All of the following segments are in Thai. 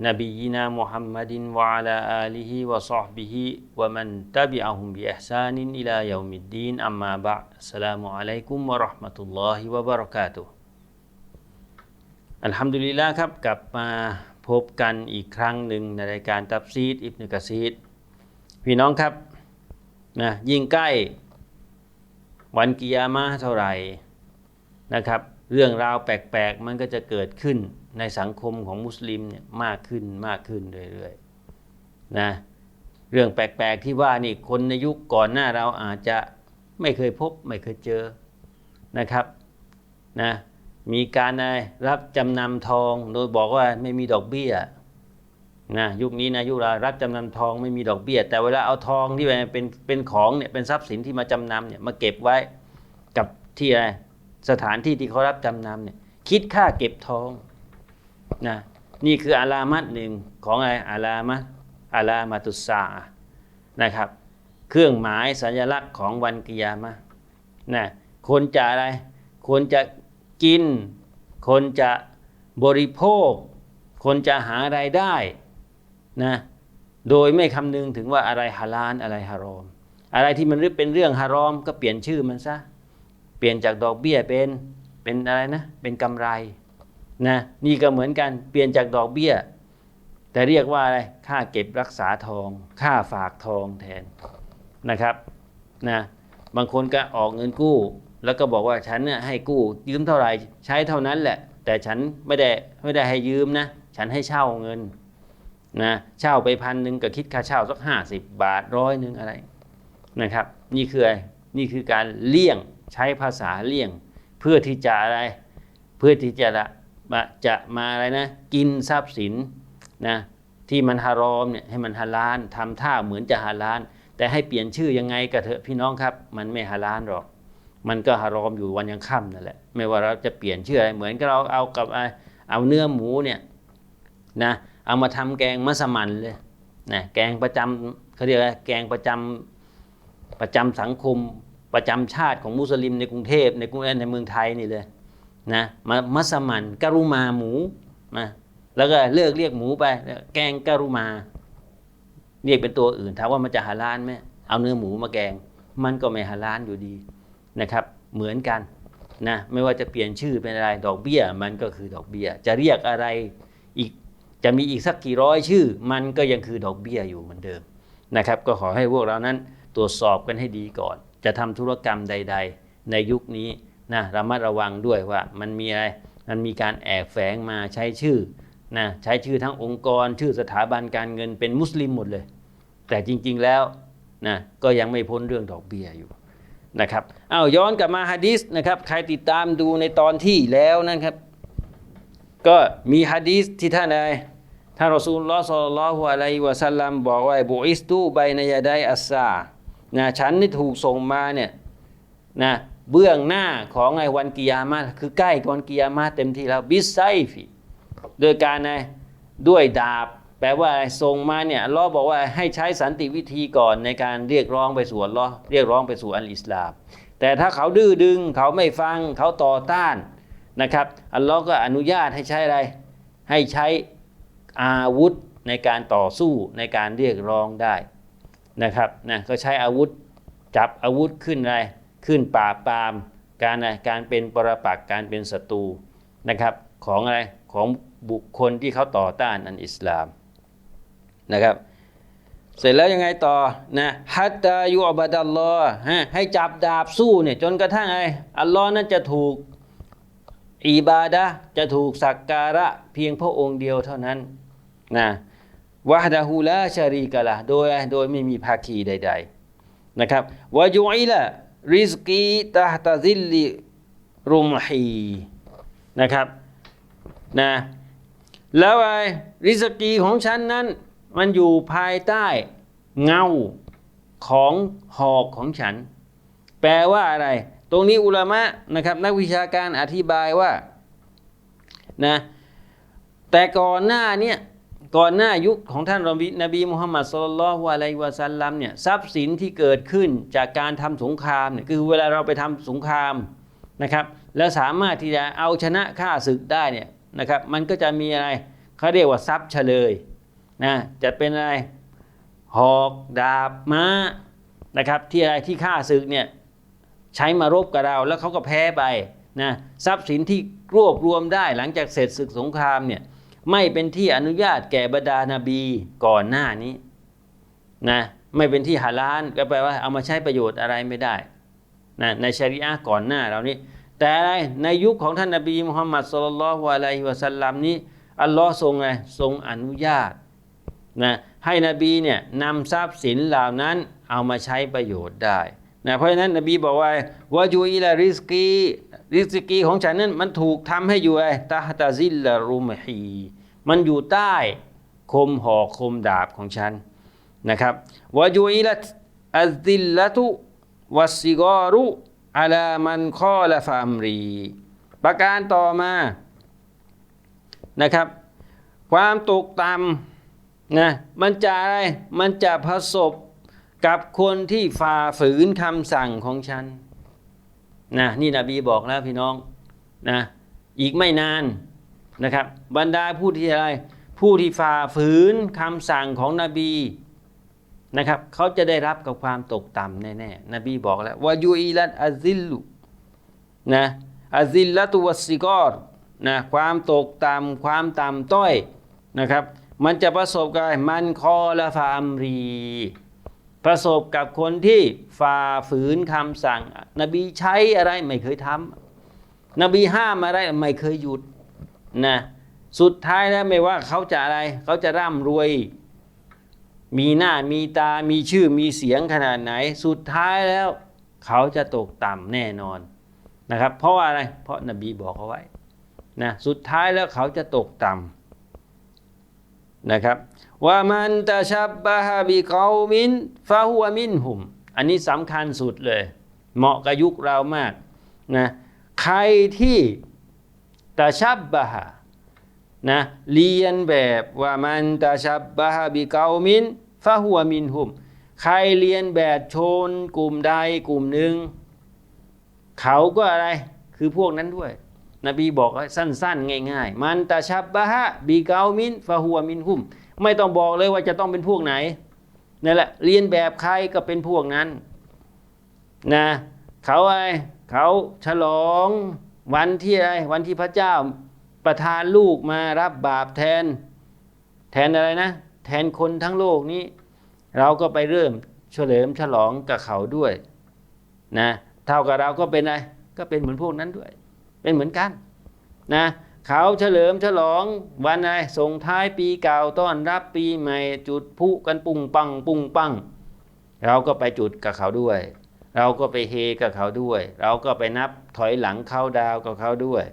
نبينا محمد وعلى آله وصحبه ومن تبعهم بإحسان إلى يوم الدين أما بعد السلام عليكم ورحمة الله وبركاته อัลฮัมดุลิลละครับกลับมาพบกันอีกครั้งหนึ่งในรายการตับซีดอิบนุกะซีดพี่น้องครับนะยิ่งใกล้วันกิยามะห์เท่าไหร่นะครับ เรื่องราวแปลกๆ มันก็จะเกิดขึ้น ในสังคมของมุสลิมเนี่ยมากขึ้นมากขึ้นเรื่อยๆนะเรื่องแปลกๆที่ว่านี่คนในยุคก่อนหน้าเราอาจจะไม่เคยพบไม่เคยเจอนะครับนะมีการรรับจำนำทองโดยบอกว่าไม่มีดอกเบี้ยนะยุคนี้นะยุคเรารับจำนำทองไม่มีดอกเบี้ย แต่เวลาเอาทองที่เป็นเป็นของเนี่ยเป็นทรัพย์สินที่มาจำนำเนี่ยมาเก็บไว้กับที่อะไรสถานที่ที่เขารับจำนำเนี่ยคิดค่าเก็บทอง นะนี่คืออาลามัดหนึ่งของอะไรอาลามะอาลามาตุสานะครับ เครื่องหมายสัญลักษณ์ของวันกิยามะนะคนจะอะไรคนจะกิน คนจะบริโภค คนจะหารายได้นะโดยไม่คำนึงถึงว่าอะไรฮาลาลอะไรฮารอม อะไรที่มันเป็นเรื่องฮารอม ก็เปลี่ยนชื่อมันซะ เปลี่ยนจากดอกเบี้ยเป็นเป็นอะไรนะ เป็นกำไร นะนี่ก็เหมือนกันเปลี่ยนจากดอกเบี้ย แต่เรียกว่าอะไรค่าเก็บรักษาทอง ค่าฝากทองแทนนะครับนะบางคนก็ออกเงินกู้ แล้วก็บอกว่าฉันเนี่ยให้กู้ยืมเท่าไหร่ใช้เท่านั้นแหละ แต่ฉันไม่ได้ไม่ได้ให้ยืมนะ ฉันให้เช่าเงินนะเช่าไปพันหนึ่งก็คิดค่าเช่าสักห้าสิบบาทร้อยหนึ่งอะไรนะครับ นี่คืออะไรนี่คือการเลี่ยงใช้ภาษาเลี่ยง เพื่อที่จะอะไรเพื่อที่จะละ จะมาอะไรนะ กินทรัพย์สินนะที่มันฮารอมเนี่ยให้มันฮาลาลทำท่าเหมือนจะฮาลาลแต่ให้เปลี่ยนชื่อยังไงก็เถอะพี่น้องครับ มันไม่ฮาลาลหรอก มันก็ฮารอมอยู่วันยังค่ำนั่นแหละไม่ว่าเราจะเปลี่ยนชื่ออะไรเหมือนกับเราเอากับเอาเนื้อหมูเนี่ยนะเอามาทำแกงมัสมั่นเลยนะแกงประจำเขาเรียกอะไรแกงประจำประจำสังคมประจำชาติของมุสลิมในกรุงเทพในกรุงในเมืองไทยนี่เลย นะมามัสมันกรุมาหมูนะแล้วก็เลิกเรียกหมูไป แกงกรุมา เรียกเป็นตัวอื่นถามว่ามันจะฮาลาลไหมเอาเนื้อหมูมาแกง มันก็ไม่ฮาลาลอยู่ดีนะครับ เหมือนกันนะไม่ว่าจะเปลี่ยนชื่อเป็นอะไรดอกเบี้ย มันก็คือดอกเบี้ย จะเรียกอะไรอีกจะมีอีกสักกี่ร้อยชื่อ มันก็ยังคือดอกเบี้ยอยู่เหมือนเดิมนะครับ ก็ขอให้พวกเรานั้นตรวจสอบกันให้ดีก่อน จะทำธุรกรรมใด ๆ ในยุคนี้ นะระมัดระวังด้วยว่ามันมีอะไรมันมีการแอบแฝงมาใช้ชื่อนะใช้ชื่อทั้งองค์กร ชื่อสถาบันการเงินเป็นมุสลิมหมดเลย แต่จริง ๆแล้วนะก็ยังไม่พ้นเรื่องดอกเบี้ยอยู่นะครับเอาย้อนกลับมาฮะดิษนะครับใครติดตามดูในตอนที่แล้วนะครับ ก็มีฮะดิษที่ท่านใดท่านรอซูลลอฮ์สัลลอฮุอะลัยวะสัลลัมบอกว่าบุอิสตูไบนยาไดอัสซานะฉันนี่ถูกส่งมาเนี่ยนะ เบื้องหน้าของไอ้วันกิยามะคือใกล้วันกิยามะเต็มที่แล้วบิสไซฟีโดยการไงด้วยดาบ แปลว่าส่งมาเนี่ยลอบอกว่าให้ใช้สันติวิธีก่อนในการเรียกร้องไปสู่ลอเรียกร้องไปสู่อัลอิสลาม แต่ถ้าเขาดื้อดึงเขาไม่ฟังเขาต่อต้านนะครับอัลลอฮ์ก็อนุญาตให้ใช้อะไร ให้ใช้อาวุธในการต่อสู้ในการเรียกร้องได้นะครับนะก็ใช้อาวุธจับอาวุธขึ้นอะไร ขึ้นปราปาม การอะไรการเป็นปรปักษ์การเป็นศัตรูนะครับของอะไรของบุคคลที่เขาต่อต้านอันอิสลามนะครับเสร็จแล้วยังไงต่อนะฮัตตายุอับดัลลอฮ์ให้จับดาบสู้เนี่ยจนกระทั่งไอ้อัลลอฮ์นั้นจะถูกอิบาดะจะถูกสักการะเพียงพระองค์เดียวเท่านั้นนะวะดะฮูลาชารีกะละโดยโดยไม่มีภาคีใด ๆ นะครับวะยุอิละ ริสกีตาตาซิลลิรุมฮีนะครับนะแล้วไอ้ริสกีของฉันนั้น มันอยู่ภายใต้เงาของหอกของฉัน แปลว่าอะไร ตรงนี้อุลามะนะครับนักวิชาการอธิบายว่านะแต่ก่อนหน้าเนี่ย ก่อนหน้ายุคของท่านรอบีนบีมุฮัมมัดสุลลัลฮุอะลัยวะสัลลัมเนี่ยทรัพย์สินที่เกิดขึ้นจากการทำสงครามเนี่ยคือเวลาเราไปทำสงครามนะครับแล้วสามารถที่จะเอาชนะข้าศึกได้เนี่ยนะครับมันก็จะมีอะไรเขาเรียกว่าทรัพย์เฉลยนะจะเป็นอะไรหอกดาบม้านะครับที่อะไรที่ข้าศึกเนี่ยใช้มารบกับเราแล้วเขาก็แพ้ไปนะทรัพย์สินที่รวบรวมได้หลังจากเสร็จศึกสงครามเนี่ย ไม่เป็นที่อนุญาตแก่บรรดานาบีก่อนหน้านี้นะไม่เป็นที่ฮาลาลก็แปลว่าเอามาใช้ประโยชน์อะไรไม่ได้นะในชริอะห์ก่อนหน้าเรานี้ แต่อะไรในยุคของท่านนาบีมุฮัมมัดสุลลัลลอฮุอะลัยฮิวะสัลลัมนี้อัลลอฮ์ทรงไงทรงอนุญาตนะให้นบีเนี่ยนำทรัพย์สินเหล่านั้นเอามาใช้ประโยชน์ได้นะเพราะฉะนั้นนบีบอกว่าวาจูอิลาริสกี ริสกีของฉันนั้นมันถูกทำให้อยู่ไอ้ตาฮตาซิลลารุมฮีมันอยู่ใต้คมหอกคมดาบของฉันนะครับวาจูอิลาอัลซิลละตุวัสซิกอรุอาลามันคอละฟามรี ประการต่อมานะครับ ความตกต่ำนะมันจะอะไรมันจะประสบกับคนที่ฝ่าฝืนคำสั่งของฉัน นะนี่นบีบอกแล้วพี่น้องนะอีกไม่นานนะครับบรรดาผู้ที่อะไรผู้ที่ฝ่าฝืนคำสั่งของนบีนะครับเขาจะได้รับกับความตกต่ำแน่ๆนบีบอกแล้ววายูอีลัตอาซิลุนะอาซิลละตุวสิกอรนะความตกต่ำความต่ำต้อยนะครับ มันจะประสบกับมันคอละฟามรี ประสบกับคนที่ฝ่าฝืนคำสั่ง นบีใช้อะไรไม่เคยทำนบีห้ามอะไรไม่เคยหยุดนะสุดท้ายแล้วไม่ว่าเขาจะอะไร เขาจะร่ำรวย มีหน้ามีตามีชื่อมีเสียงขนาดไหน สุดท้ายแล้ว เขาจะตกต่ำแน่นอนนะครับ เพราะว่าอะไร เพราะนบีบอกเอาไว้นะสุดท้ายแล้วเขาจะตกต่ำ นะครับว่ามันตะชับบะฮะบิกอมินฟาหัวมินหุม อันนี้สำคัญสุดเลย เหมาะกับยุคเรามากนะใครที่ตะชับบะฮะนะเรียนแบบว่ามันตะชับบะฮะบิกอมินฟาหัวมินหุม ใครเรียนแบบชนกลุ่มใดกลุ่มหนึ่ง เขาก็อะไรคือพวกนั้นด้วย นบีบอกว่าสั้น ๆ ง่าย ๆ มันตะชับบะฮะบิกอมินฟาหัวมินหุม ไม่ต้องบอกเลยว่าจะต้องเป็นพวกไหนนั่นแหละเรียนแบบใครก็เป็นพวกนั้นนะเขาไอ้เขาฉลองวันที่อะไรวันที่พระเจ้าประทานลูกมารับบาปแทน แทนอะไรนะ แทนคนทั้งโลกนี้ เราก็ไปเริ่มเฉลิมฉลองกับเขาด้วยนะเท่ากับเราก็เป็นอะไรก็เป็นเหมือนพวกนั้นด้วย เป็นเหมือนกันนะเขาเฉลิมฉลองวันอะไรส่งท้ายปีเก่าต้อนรับปีใหม่จุดพุกันปุ้งปังปุ้งปังเราก็ไปจุดกับเขาด้วย เราก็ไปเฮกับเขาด้วย เราก็ไปนับถอยหลังเข้าดาวกับเขาด้วย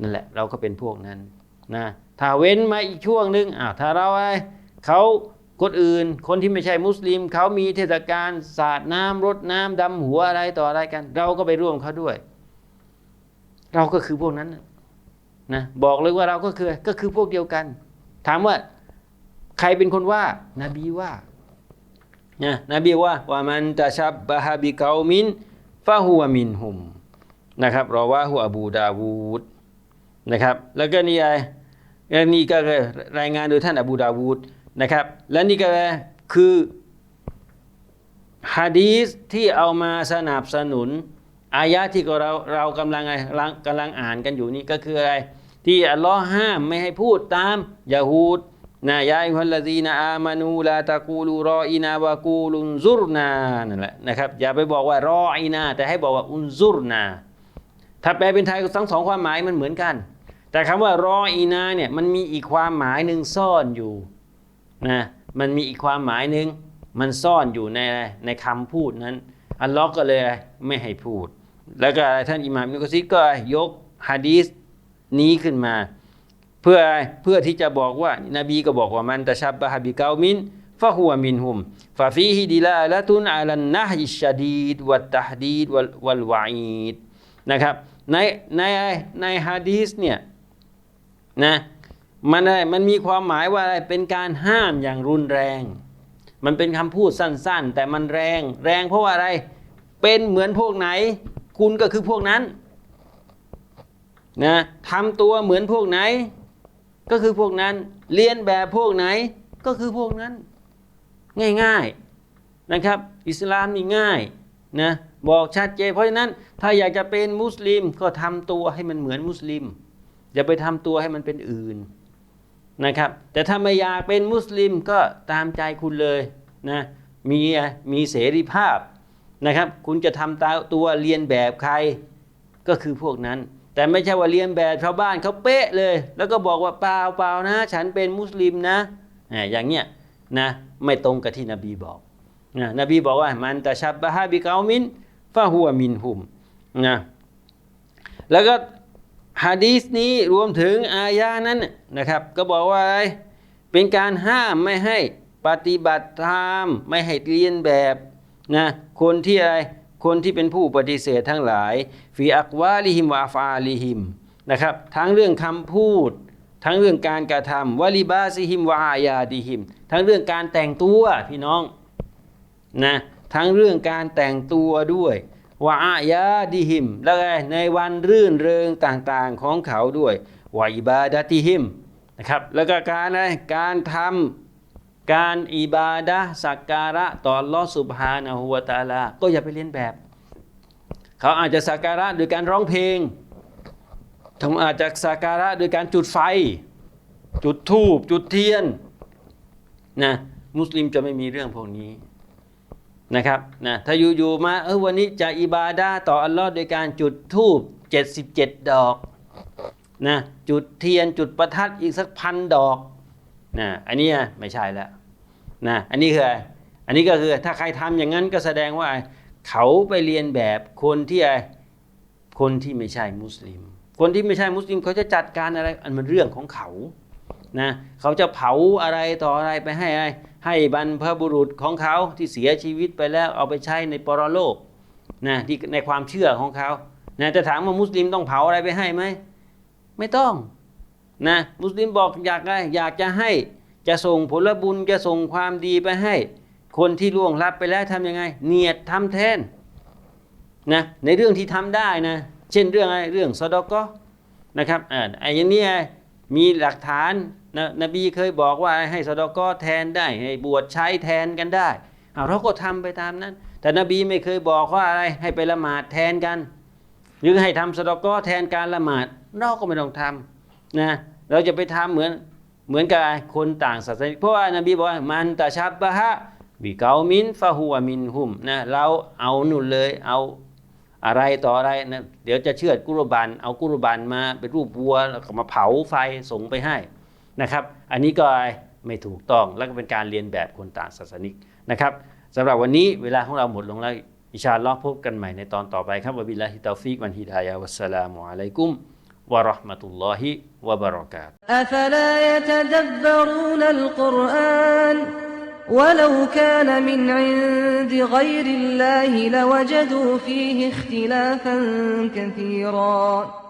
นั่นแหละเราก็เป็นพวกนั้นนะถ้าเว้นมาอีกช่วงหนึ่งอ้าวถ้าเราอะไรเขาคนอื่น คนที่ไม่ใช่มุสลิม เขามีเทศกาลสาดน้ำรดน้ำดำหัวอะไรต่ออะไรกัน เราก็ไปร่วมเขาด้วย เราก็คือพวกนั้นนะบอกเลยว่าเราก็คือก็คือพวกเดียวกัน ถามว่าใครเป็นคนว่านบีว่านะนบีว่าว่ามันตะชับบะฮะบิกามินฟาหัวมินหุมนะครับรอว่าหัวอบูดาวูดนะครับ แล้วก็นี่ไอ้นี่ก็รายงานโดยท่านอบูดาวูดนะครับ และนี่ก็คือฮะดีสที่เอามาสนับสนุน อายะที่เราเรากำลังกำลังอ่านกันอยู่นี่ก็คืออะไร ที่อัลลอฮ์ห้ามไม่ให้พูดตามยาฮูดนะยาอิฮัลลซีนาอามานูลาตะกูลูรออินาวะกูลุนซุรนานั่นแหละนะครับ อย่าไปบอกว่ารออินา แต่ให้บอกว่าอุนซุรนา ถ้าแปลเป็นไทยทั้งสองความหมายมันเหมือนกัน แต่คำว่ารออีนาเนี่ยมันมีอีกความหมายหนึ่งซ่อนอยู่นะมันมีอีกความหมายหนึ่งมันซ่อนอยู่ในในคำพูดนั้น อัลลอฮ์ก็เลยไม่ให้พูด แล้วก็ท่านอิหม่ามอิบนุกซีก็ยกฮะดีษนี้ขึ้นมา เพื่อเพื่อที่จะบอกว่า นบีก็บอกว่ามันตะชับบะฮะบิกามินฟะฮุวมินฮุมฟะฟีฮิดิลาละตุนอาลันนะฮิชดีดวัตตะฮดีดวัลวัลวะอีดนะครับในในในฮะดีษเนี่ยนะมันอะไรมันมีความหมายว่าอะไรเป็นการห้ามอย่างรุนแรง มันเป็นคำพูดสั้น ๆ แต่มันแรง แรงเพราะว่าอะไร เป็นเหมือนพวกไหน คุณก็คือพวกนั้นนะทำตัวเหมือนพวกไหน ก็คือพวกนั้น เรียนแบบพวกไหนก็คือพวกนั้น ง่ายๆนะครับ อิสลามนี่ง่ายนะบอกชัดเจนเพราะฉะนั้นถ้าอยากจะเป็นมุสลิมก็ทำตัวให้มันเหมือนมุสลิม อย่าไปทำตัวให้มันเป็นอื่นนะครับ แต่ถ้าไม่อยากเป็นมุสลิมก็ตามใจคุณเลยนะมีมีเสรีภาพ นะครับ คุณจะทำตาตัวเรียนแบบใครก็คือพวกนั้น แต่ไม่ใช่ว่าเรียนแบบชาวบ้านเขาเป๊ะเลย แล้วก็บอกว่าเปล่าเปล่านะ ฉันเป็นมุสลิมนะอย่างเนี้ยนะไม่ตรงกับที่นบีบอกนะนบีบอกว่ามันตะชับบะฮาบิกามินฟะฮัวมินหุมนะแล้วก็ฮะดีษนี้รวมถึงอายานั้นนะครับ ก็บอกว่าอะไรเป็นการห้ามไม่ให้ปฏิบัติตาม ไม่ให้เรียนแบบ นะคนที่อะไรคนที่เป็นผู้ปฏิเสธทั้งหลายฟีอักวาลิฮิมวาฟาลิฮิมนะครับทั้งเรื่องคำพูด ทั้งเรื่องการกระทำวะลิบาซิฮิมวาอายาดิฮิม ทั้งเรื่องการแต่งตัวพี่น้องนะทั้งเรื่องการแต่งตัวด้วยวาอายาดิฮิม แล้วไงในวันรื่นเริงต่างๆของเขาด้วยวาอิบาดะติฮิมนะครับแล้วก็การอะไรการทำ การอิบาดะสักการะต่อลอสุบฮานะฮูวตาลา ก็อย่าไปเลียนแบบ เขาอาจจะสักการะโดยการร้องเพลงเขาอาจจะสักการะโดยการจุดไฟ จุดธูปจุดเทียนนะมุสลิมจะไม่มีเรื่องพวกนี้นะครับนะถ้าอยู่ๆมาเออวันนี้จะอิบาดาต่ออัลลอฮ์โดยการจุดธูป77 ดอกนะจุดเทียนจุดประทัดอีกสักพันดอก นะอันนี้ไม่ใช่แล้วนะอันนี้คืออะไรอันนี้ก็คือถ้าใครทำอย่างนั้นก็แสดงว่าเขาไปเรียนแบบคนที่อะไรคนที่ไม่ใช่มุสลิม คนที่ไม่ใช่มุสลิมเขาจะจัดการอะไรอันมันเรื่องของเขานะเขาจะเผาอะไรต่ออะไรไปให้ให้บรรพบุรุษของเขาที่เสียชีวิตไปแล้วเอาไปใช้ในปรโลกนะที่ในความเชื่อของเขานะจะถามว่ามุสลิมต้องเผาอะไรไปให้ไหมไม่ต้อง นะมุสลิมบอกอยากอะไรอยากจะให้จะส่งผลบุญจะส่งความดีไปให้ คนที่ล่วงลับไปแล้วทำยังไง เนียดทำแทนนะในเรื่องที่ทำได้นะเช่นเรื่องอะไรเรื่องสะดอกก็นะครับอ่าไอ้อย่างนี้มีหลักฐานนะนบีเคยบอกว่าให้สะดอกก็แทนได้ให้บวชใช้แทนกันได้เราก็ทำไปตามนั้น แต่นบีไม่เคยบอกว่าอะไรให้ไปละหมาดแทนกัน หรือให้ทำสะดอกก็แทนการละหมาดเราก็ไม่ต้องทำ นะเราจะไปทำเหมือนเหมือนกับคนต่างศาสนาเพราะว่านบีบอกว่ามันตะชับบะฮะบิเกามินฟะฮัวมินหุมนะเราเอาหนุนเลยเอาอะไรต่ออะไรนะเดี๋ยวจะเชือดกุรบันเอากุรบันมาเป็นรูปวัวแล้วก็มาเผาไฟส่งไปให้นะครับ อันนี้ก็ไม่ถูกต้องแล้วก็เป็นการเรียนแบบคนต่างศาสนิกนะครับสำหรับวันนี้เวลาของเราหมดลงแล้วอิชาลอพบกันใหม่ในตอนต่อไปครับวบิลลาฮิตาฟิกวันฮิดายะวัสสลามุอะลัยกุม ورحمة الله وبركاته. أفلا يتدبرون القرآن؟ ولو كان من عند غير الله لوجدوا فيه اختلافا كثيرا.